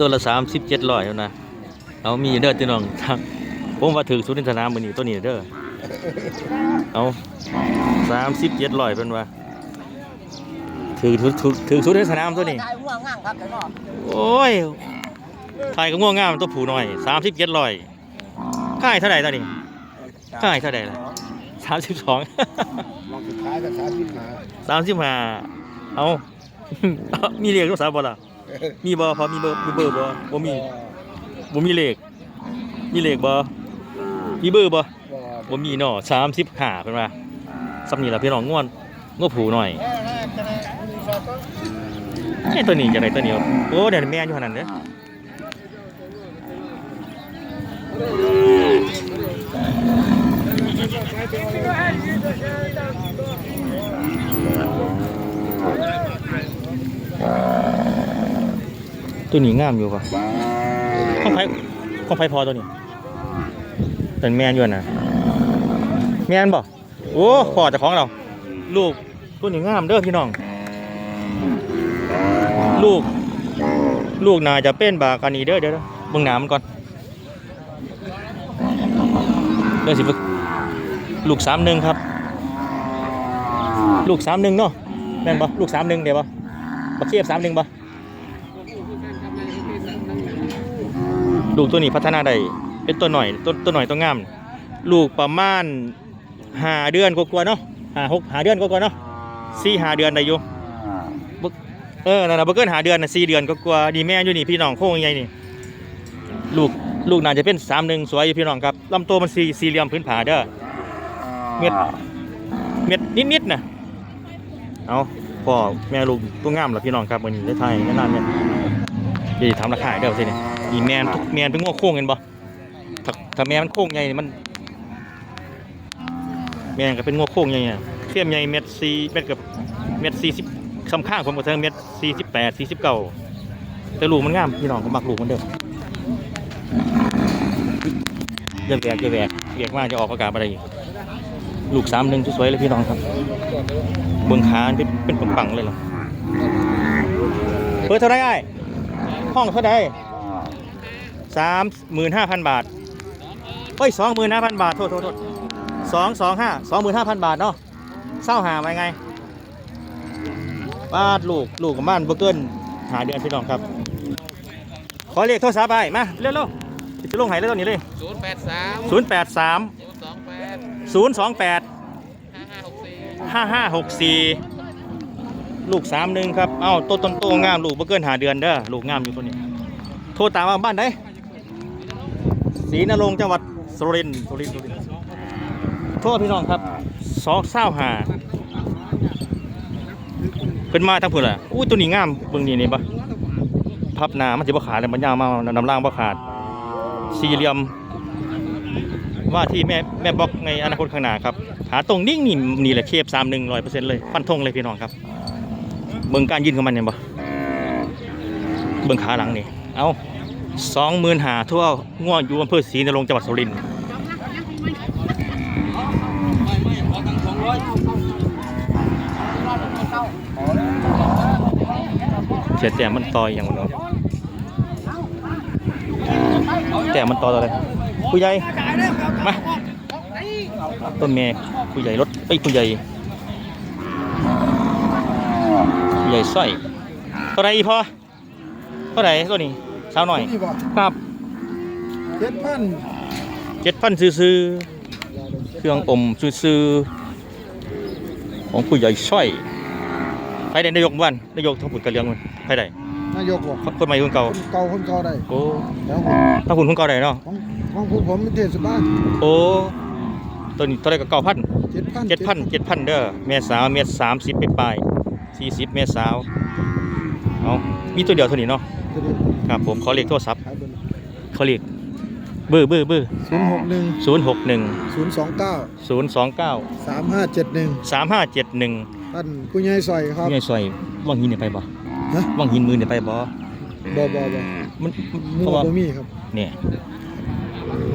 ตัวละสามสิบเจ็ดร้อยนะ เอามีเด้อพี่น้องผมว่าถือสุดในสนามมือนี้ตัวนี้เด้อ เอาสามสิบเจ็ดร้อยเป็นว่าถือถือถือถือสุดในสนามตัวนี้ถ่ายง่วง่างครับเดี๋ยวเนาะโอ้ยไทยก็ง่วงงามตัวผูหน่อยสามสิบเจ็ดร้อยค่ายเท่าไหร่ตอนนี้ค่ายเท่าไหร่ละสามสิบสอง ลองสุดท้ายก็สามสิบห้า สามสิบห้าเอา มีเลขโทรศัพท์บ่ล่ะ มีบ่พอมีเบอร์มีเบอร์บ่บ่มีบ่มีเลขมีเลขบ่มีเบอร์บ่บ่มีเนาะสามสิบห้าเป็นว่าสำนีล่ะพี่น้องง่วนง่วผูหน่อยไอ้ตัวนี้จะไหนตัวนี้วะโอ้เดี๋ยวแม่อยู่ขนาดนั้นเด้ ตัวนี้งามอยู่ป่ะของไผของไผพอตัวนี้เป็นแม่นอยู่นะแม่นบ่โอ้พอเจากของเรา ลูกตัวนี้งามเด้อพี่น้อง ลูก ลูกน่าจะเป็นบากันนีเด้อเดี๋ยวเด้อเบิ่งหน้ามันก่อนเดี๋ยวสิฝึกลูกสามหนึ่งครับ ลูกสามหนึ่งเนาะแม่นบ่ลูกสามหนึ่งเดี๋ยวบ่บักเทียบสามหนึ่งบ่ ลูกตัวนี้พัฒนาได้เป็นตัวหน่อยตัวตัวหน่อยตัวงาม ลูกประมาณห้าเดือนกว่าๆเนาะห้าหกห้าเดือนกว่าๆเนาะสี่ห้าเดือนได้อยู่เออนั่นนะบ่เกินหาเดือนนะสี่เดือนก็กลัวดีแม่อยู่นี่พี่น้องโค้งใหญ่นี่ลูกลูกน่าจะเป็นสามหนึ่งสวยอยู่พี่น้องครับลำตัวมันสี่สี่เหลี่ยมพื้นผาเด้อเม็ดเม็ดนิดๆนะเอาพ่อแม่ลูกตัวงามเหรอพี่น้องครับวันนี้ได้ไทยแน่นอนเนี่ย ดีทำราคาให้เด้อสิเนี่ยอีแมนทุกแมนเป็นง้อโค้งเห็นบ่ถ้าถ้าแม่มันโค้งใหญ่มัน แม่นก็เป็นง้อโค้งใหญ่เนี่ยเทียมใหญ่เม็ดสี่เม็ดกับเม็ดสี่สิบคำข้างผมก็เทิงเม็ดสี่สิบแปดสี่สิบเก้าแต่ลูกมันงามพี่น้องผมมักลูกมันเด้อเดือแหวกเดือแหวกแหวกมากจะออกอากาศอะไรอีกลูกสามหนึ่งสวยเลยพี่น้องครับเบื้องขาเป็นเป็นปังๆเลยเหรอเปิดเท่าไรไอ้ ห้องเท่าไหรสามหมื่นห้าพันบาทเฮ้ยสองหมื่นห้าพันบาท โทษโทษโทษสองสองห้าสองหมื่นห้าพันบาทเนาะเศร้าหาไปไงบ้านลูกลูกกับบ้านบ่เกินหาเดือนพี่น้องครับ ขอเลขโทรศัพท์ไปมาเร็วๆจะลงไหนแล้วตอนนี้เลยศูนย์แปดสาม0 8 3ศูนย์สองแปด0 2 8ห้าห้าหกสี่5 5 6 4 ลูกสามหนึ่งครับ เอ้าโตต้นโตงามลูกบ่เกินหาเดือนเด้อลูกงามอยู่ตัวนี้ โทรตามมาบ้านได้ศรีนรงค์จังหวัดสุรินทร์สุรินทร์สุรินทร์โทษพี่น้องครับสองเศร้าหาเพิ่นมาทั้งเพิ่นล่ะอุ้ยตัวนี้งามเบิ่งนี่นี่ปะพับหนามันสิบ่ขาดเลยมันยาวมากน้ำล่างบ่ขาด สี่เหลี่ยม ว่าที่แม่แม่บล็อกในอนาคตข้างหน้าครับ หาตรงนิ่งนี่นี่แหละเคฟสามหนึ่งร้อยเปอร์เซ็นต์เลย ฟันธงเลยพี่น้องครับ เบิ่งการยืนของมันเนี่ยบ่เบิ่งขาหลังนี่ เอาสองหมื่นหาทั่วง่วงอยู่อำเภอศรีนรงจังหวัดสุรินทร์เสียแต่มันต่อยอย่างมันเนาะแต่มันต่ออะไรผู้ใหญ่มาต้นเมย์ผู้ใหญ่รถเอ้ผู้ใหญ่ผู้ ใหญ่สร้อยเท่าไหรอีพอเท่าไหรตัวนี้สาวหน่อยนี่บอกครับเจ็ดพันเจ็ดพันซื้อๆเครื่องอมซื้อๆของผู้ใหญ่สร้อยไปได้นายกบ้านนายกท้งผุดกระเลียงมันไปได้นายกบอกคนใหม่คนเก่าคนเก่าคนเก่าได้โอ้แล้วถ้าคุณคนเก่าได้เนาะของของผมผมเป็นเทศบาลโอ้ตัวนี้ตัวใดก็เก้าพันเจ็ดพันเจ็ดพันเจ็ดพันเด้อเมษาวเมษสามสิบไปปลาย สี่สิบเมษาวเอามีตัวเดียวเท่านี้เนาะครับผมขอเลขโทรศัพท์ขอเลขเบอร์เบอร์เบอร์ศูนย์หกหนึ่งศูนย์หกหนึ่งศูนย์สองเก้าศูนย์สองเก้าสามห้าเจ็ดหนึ่งสามห้าเจ็ดหนึ่งท่านผู้ใหญ่ซอยครับนี่ไงซอยว่างหินเนี่ยไปบ่ฮะว่างหินมือเนี่ยไปบ่บอบอบอมันหมูเพราะว่าบ่มีครับเนี่ย